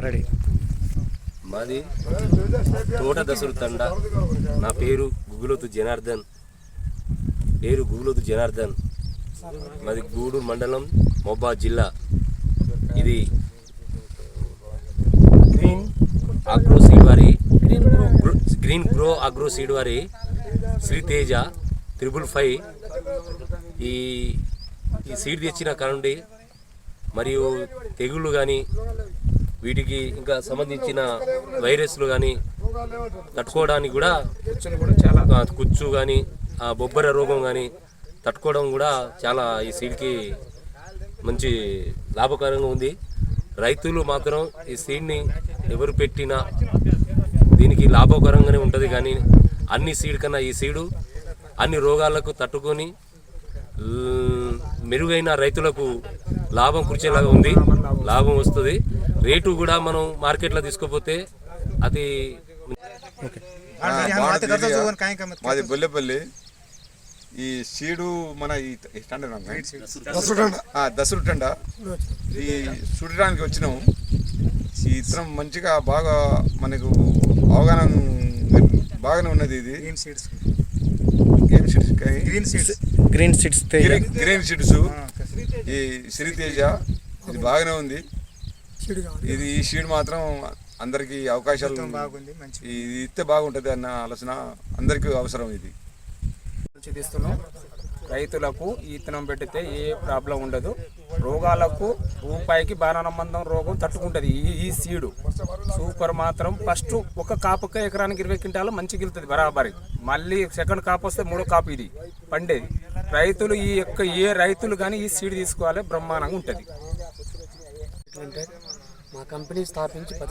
Ready. మాది తోట దశలు తండ. నా పేరు గుగులోతు జనార్దన్. పేరు గుగులోతు జనార్దన్. మాది గూడూరు మండలం మొబ్బా జిల్లా. ఇది గ్రీన్ అగ్రో సీడ్ వారి గ్రీన్ గ్రో అగ్రో సీడ్ వారి శ్రీ తేజ త్రిబుల్ ఫైవ్. ఈ ఈ సీడ్ తెచ్చిన కానుండి మరియు తెగుళ్ళు కానీ వీటికి ఇంకా సంబంధించిన వైరస్లు కానీ తట్టుకోవడానికి కూడా చాలా కుచ్చు కానీ ఆ బొబ్బర రోగం కానీ తట్టుకోవడం కూడా చాలా ఈ సీడ్కి మంచి లాభకరంగా ఉంది. రైతులు మాత్రం ఈ సీడ్ని ఎవరు పెట్టినా దీనికి లాభకరంగానే ఉంటుంది కానీ అన్ని సీడ్ కన్నా ఈ సీడు అన్ని రోగాలకు తట్టుకొని మెరుగైన రైతులకు లాభం కుర్చేలాగా ఉంది. లాభం వస్తుంది. రేటు కూడా మనం మార్కెట్లో తీసుకోపోతే అది. మాది బొల్లెపల్లి. ఈ సీడు మన ఈ దసరుటండ. ఈ చూడడానికి వచ్చినాం. ఈ ఇతరం మంచిగా బాగా మనకు అవగాహన బాగానే ఉన్నది ఇది. Green seeds? ఏం seeds green seeds green seeds Teja green seeds ఈ శ్రీతేజ ఇది బాగానే ఉంది. ఇది ఈ సీడ్ మాత్రం అందరికి అవకాశాలు బాగుంది మంచి ఇది ఇస్తే బాగుంటుంది అన్న ఆలోచన అందరికీ అవసరం ఇది. తీస్తున్నాం రైతులకు ఈతనం పెడితే ఏ ప్రాబ్లం ఉండదు. రోగాలకు రూపాయికి బాణానంబంధం రోగం తట్టుకుంటుంది. ఈ ఈ సీడు సూపర్ మాత్రం ఫస్ట్ ఒక కాపుక ఎకరానికి ఇరవై క్వింటాలు మంచి గెలుతుంది బరాబరి. మళ్ళీ సెకండ్ కాపు వస్తే మూడో కాపు ఇది పండేది. రైతులు ఈ యొక్క ఏ రైతులు కానీ ఈ సీడ్ తీసుకోవాలి బ్రహ్మాండంగా ఉంటుంది. మా కంపెనీ స్థాపించి పది